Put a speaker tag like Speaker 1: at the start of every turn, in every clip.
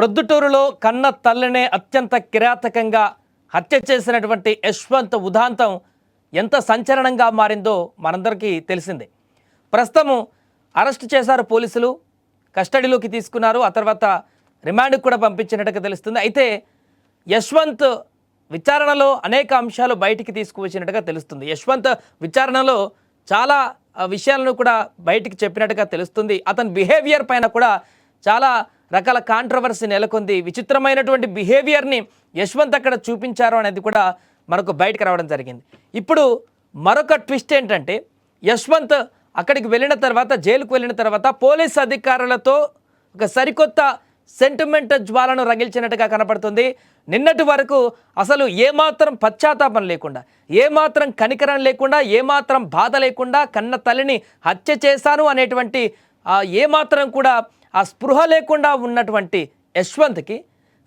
Speaker 1: ప్రొద్దుటూరులో కన్న తల్లినే అత్యంత కిరాతకంగా హత్య చేసినటువంటి యశ్వంత్ ఉదాంతం ఎంత సంచలనంగా మారిందో మనందరికీ తెలిసిందే. ప్రస్తుతం అరెస్ట్ చేశారు పోలీసులు కస్టడీలోకి తీసుకున్నారు ఆ తర్వాత రిమాండ్కి కూడా పంపించినట్టుగా తెలుస్తుంది. అయితే యశ్వంత్ విచారణలో అనేక అంశాలు బయటికి తీసుకువచ్చినట్టుగా తెలుస్తుంది. యశ్వంత్ విచారణలో చాలా విషయాలను కూడా బయటికి చెప్పినట్టుగా తెలుస్తుంది. అతని బిహేవియర్ పైన కూడా చాలా రకాల కాంట్రవర్సీ నెలకొంది. విచిత్రమైనటువంటి బిహేవియర్ని యశ్వంత్ అక్కడ చూపించారు అనేది కూడా మనకు బయటకు రావడం జరిగింది. ఇప్పుడు మరొక ట్విస్ట్ ఏంటంటే యశ్వంత్ అక్కడికి వెళ్ళిన తర్వాత జైలుకు వెళ్ళిన తర్వాత పోలీస్ అధికారులతో ఒక సరికొత్త సెంటిమెంట్ జ్వాలను రగిల్చినట్టుగా కనపడుతుంది. నిన్నటి వరకు అసలు ఏమాత్రం పశ్చాత్తాపం లేకుండా ఏమాత్రం కనికరం లేకుండా ఏమాత్రం బాధ లేకుండా కన్న తల్లిని హత్య చేశాను అనేటువంటి ఏమాత్రం కూడా ఆ స్పృహ లేకుండా ఉన్నటువంటి యశ్వంత్కి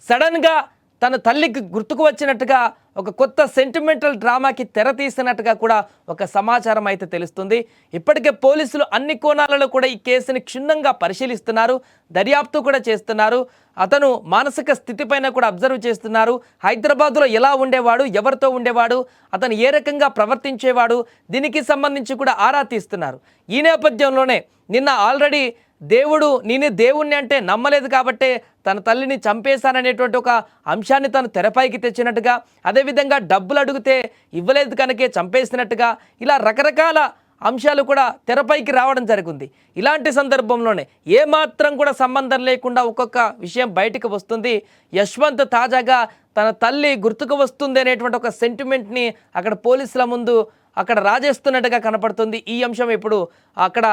Speaker 1: సడన్గా తన తల్లికి గుర్తుకు వచ్చినట్టుగా ఒక కొత్త సెంటిమెంటల్ డ్రామాకి తెర తీసినట్టుగా కూడా ఒక సమాచారం అయితే తెలుస్తుంది. ఇప్పటికే పోలీసులు అన్ని కోణాలలో కూడా ఈ కేసుని క్షుణ్ణంగా పరిశీలిస్తున్నారు దర్యాప్తు కూడా చేస్తున్నారు. అతను మానసిక స్థితిపైన కూడా అబ్జర్వ్ చేస్తున్నారు. హైదరాబాద్లో ఎలా ఉండేవాడు ఎవరితో ఉండేవాడు అతను ఏ రకంగా ప్రవర్తించేవాడు దీనికి సంబంధించి కూడా ఆరా తీస్తున్నారు. ఈ నేపథ్యంలోనే నిన్న ఆల్రెడీ దేవుడు నేనే దేవుణ్ణి అంటే నమ్మలేదు కాబట్టే తన తల్లిని చంపేశాననేటువంటి ఒక అంశాన్ని తను తెరపైకి తెచ్చినట్టుగా అదేవిధంగా డబ్బులు అడిగితే ఇవ్వలేదు కనుకే చంపేసినట్టుగా ఇలా రకరకాల అంశాలు కూడా తెరపైకి రావడం జరిగింది. ఇలాంటి సందర్భంలోనే ఏమాత్రం కూడా సంబంధం లేకుండా ఒక్కొక్క విషయం బయటకు వస్తుంది. యశ్వంత్ తాజాగా తన తల్లి గుర్తుకు వస్తుంది అనేటువంటి ఒక సెంటిమెంట్ని అక్కడ పోలీసుల ముందు అక్కడ రాజేస్తున్నట్టుగా కనపడుతుంది. ఈ అంశం ఇప్పుడు అక్కడ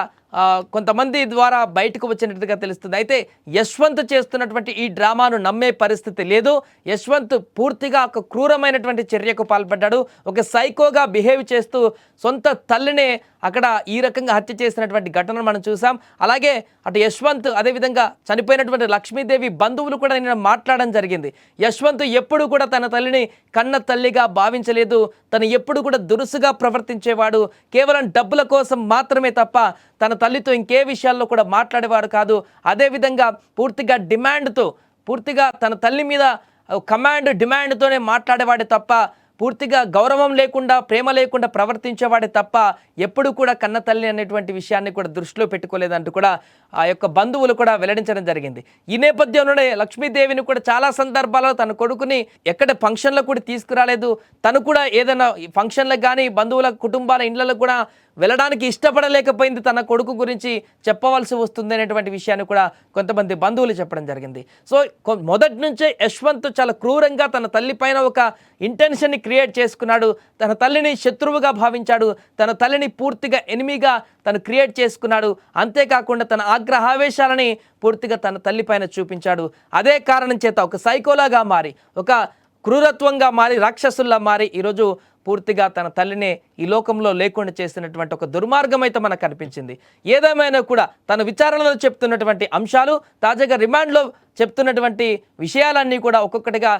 Speaker 1: కొంతమంది ద్వారా బయటకు వచ్చినట్టుగా తెలుస్తుంది. అయితే యశ్వంత్ చేస్తున్నటువంటి ఈ డ్రామాను నమ్మే పరిస్థితి లేదు. యశ్వంత్ పూర్తిగా ఒక క్రూరమైనటువంటి చర్యకు పాల్పడ్డాడు. ఒక సైకోగా బిహేవ్ చేస్తూ సొంత తల్లినే అక్కడ ఈ రకంగా హత్య చేసినటువంటి ఘటనను మనం చూసాం. అలాగే అటు యశ్వంత్ అదేవిధంగా చనిపోయినటువంటి లక్ష్మీదేవి బంధువులు కూడా నేను మాట్లాడడం జరిగింది. యశ్వంత్ ఎప్పుడు కూడా తన తల్లిని కన్న తల్లిగా భావించలేదు. తను ఎప్పుడు కూడా దురుసుగా ప్రవర్తించేవాడు. కేవలం డబ్బుల కోసం మాత్రమే తప్ప తన తల్లితో ఇంకే విషయాల్లో కూడా మాట్లాడేవాడు కాదు. అదేవిధంగా పూర్తిగా డిమాండ్తో పూర్తిగా తన తల్లి మీద కమాండ్ డిమాండ్తోనే మాట్లాడేవాడే తప్ప పూర్తిగా గౌరవం లేకుండా ప్రేమ లేకుండా ప్రవర్తించేవాడే తప్ప ఎప్పుడు కూడా కన్న తల్లి అనేటువంటి విషయాన్ని కూడా దృష్టిలో పెట్టుకోలేదంటూ కూడా ఆ యొక్క బంధువులు కూడా వెల్లడించడం జరిగింది. ఈ నేపథ్యంలోనే లక్ష్మీదేవిని కూడా చాలా సందర్భాల్లో తన కొడుకుని ఎక్కడ ఫంక్షన్లకు కూడా తీసుకురాలేదు. తను కూడా ఏదైనా ఫంక్షన్లకు కానీ బంధువుల కుటుంబాల ఇళ్ళకు కూడా వెళ్ళడానికి ఇష్టపడలేకపోయింది తన కొడుకు గురించి చెప్పవలసి వస్తుంది అనేటువంటి విషయాన్ని కూడా కొంతమంది బంధువులు చెప్పడం జరిగింది. సో మొదటి నుంచే యశ్వంత్ చాలా క్రూరంగా తన తల్లి పైన ఒక ఇంటెన్షన్ని క్రియేట్ చేసుకున్నాడు. తన తల్లిని శత్రువుగా భావించాడు. తన తల్లిని పూర్తిగా ఎనిమిగా తను క్రియేట్ చేసుకున్నాడు. అంతేకాకుండా తన ఆగ్రహావేశాలని పూర్తిగా తన తల్లి పైన చూపించాడు. అదే కారణం చేత ఒక సైకోలాగా మారి ఒక క్రూరత్వంగా మారి రాక్షసుల్లా మారి ఈరోజు పూర్తిగా తన తల్లినే ఈ లోకంలో లేకుండా చేసినటువంటి ఒక దుర్మార్గం అయితే మనకు కనిపించింది. ఏదేమైనా కూడా తన విచారణలో చెప్తున్నటువంటి అంశాలు తాజాగా రిమాండ్లో చెప్తున్నటువంటి విషయాలన్నీ కూడా ఒక్కొక్కటిగా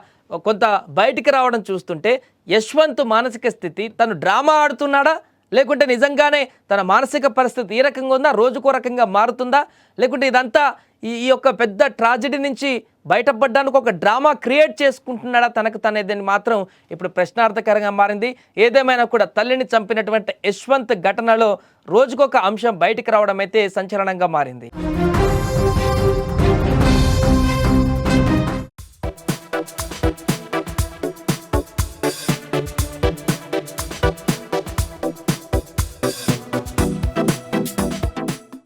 Speaker 1: కొంత బయటికి రావడం చూస్తుంటే యశ్వంత్ మానసిక స్థితి తను డ్రామా ఆడుతున్నాడా? లేకుంటే నిజంగానే తన మానసిక పరిస్థితి ఏ రకంగా ఉందా? రోజుకో రకంగా మారుతుందా? లేకుంటే ఇదంతా ఈ ఈ యొక్క పెద్ద ట్రాజడీ నుంచి బయటపడడానికి ఒక డ్రామా క్రియేట్ చేసుకుంటున్నాడా తనకు తనేదని మాత్రం ఇప్పుడు ప్రశ్నార్థకరంగా మారింది. ఏదేమైనా కూడా తల్లిని చంపినటువంటి యశ్వంత్ ఘటనలో రోజుకొక అంశం బయటికి రావడం అయితే సంచలనంగా మారింది.